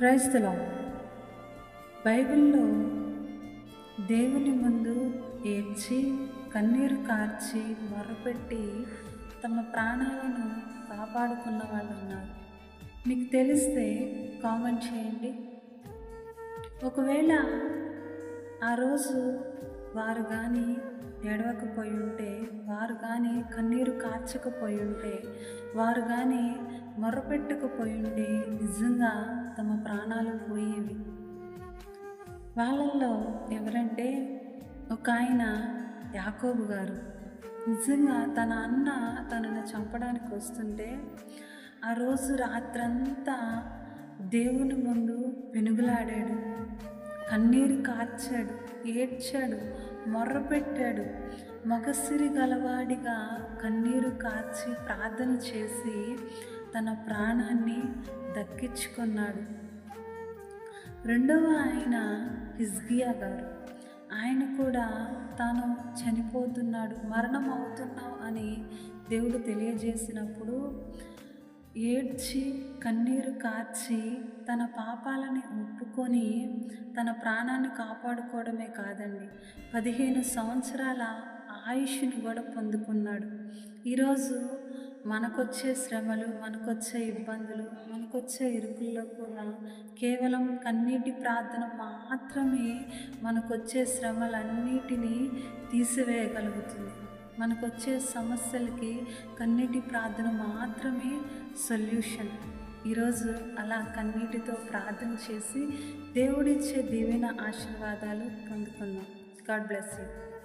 క్రైస్తలం బైబిల్లో దేవుని ముందు ఏడ్చి కన్నీరు కార్చి మొరపెట్టి తమ ప్రాణాలను కాపాడుకున్న వాళ్ళు ఉన్నారు. మీకు తెలిస్తే కామెంట్ చేయండి. ఒకవేళ ఆ రోజు వారు కానీ ఎడవకపోయి ఉంటే వారు కానీ కన్నీరు కార్చకపోయి ఉంటే వారు కానీ మొరపెట్టకపోయి ఉంటే నిజంగా తమ ప్రాణాలు పోయేవి. వాళ్ళల్లో ఎవరంటే ఒక ఆయన యాకోబు గారు. నిజంగా తన అన్న తనను చంపడానికి వస్తుంటే ఆ రోజు రాత్రంతా దేవుని ముందు వెనుగులాడాడు. కన్నీరు కార్చాడు ఏడ్చాడు మొర్రపెట్టాడు. మగసిరి గలవాడిగా కన్నీరు కార్చి ప్రార్థన చేసి తన ప్రాణాన్ని దక్కించుకున్నాడు. రెండవ ఆయన హిజ్గియా గారు. ఆయన కూడా తాను చనిపోతున్నాడు మరణం అవుతున్నావు అని దేవుడు తెలియజేసినప్పుడు ఏడ్చి కన్నీరు కార్చి తన పాపాలని ఒప్పుకొని తన ప్రాణాన్ని కాపాడుకోవడమే కాదండి. పదిహేను సంవత్సరాల ఆయుష్ని కూడా పొందుకున్నాడు. ఈరోజు మనకొచ్చే శ్రమలు మనకొచ్చే ఇబ్బందులు మనకొచ్చే ఇరుకుల్లో కూడా కేవలం కన్నీటి ప్రార్థన మాత్రమే మనకొచ్చే శ్రమలన్నిటినీ తీసివేయగలుగుతుంది. మనకొచ్చే సమస్యలకి కన్నీటి ప్రార్థన మాత్రమే సొల్యూషన్. ఈరోజు అలా కన్నీటితో ప్రార్థన చేసి దేవుడిచ్చే దీవెన ఆశీర్వాదాలు పొందుకుందాం. God bless you.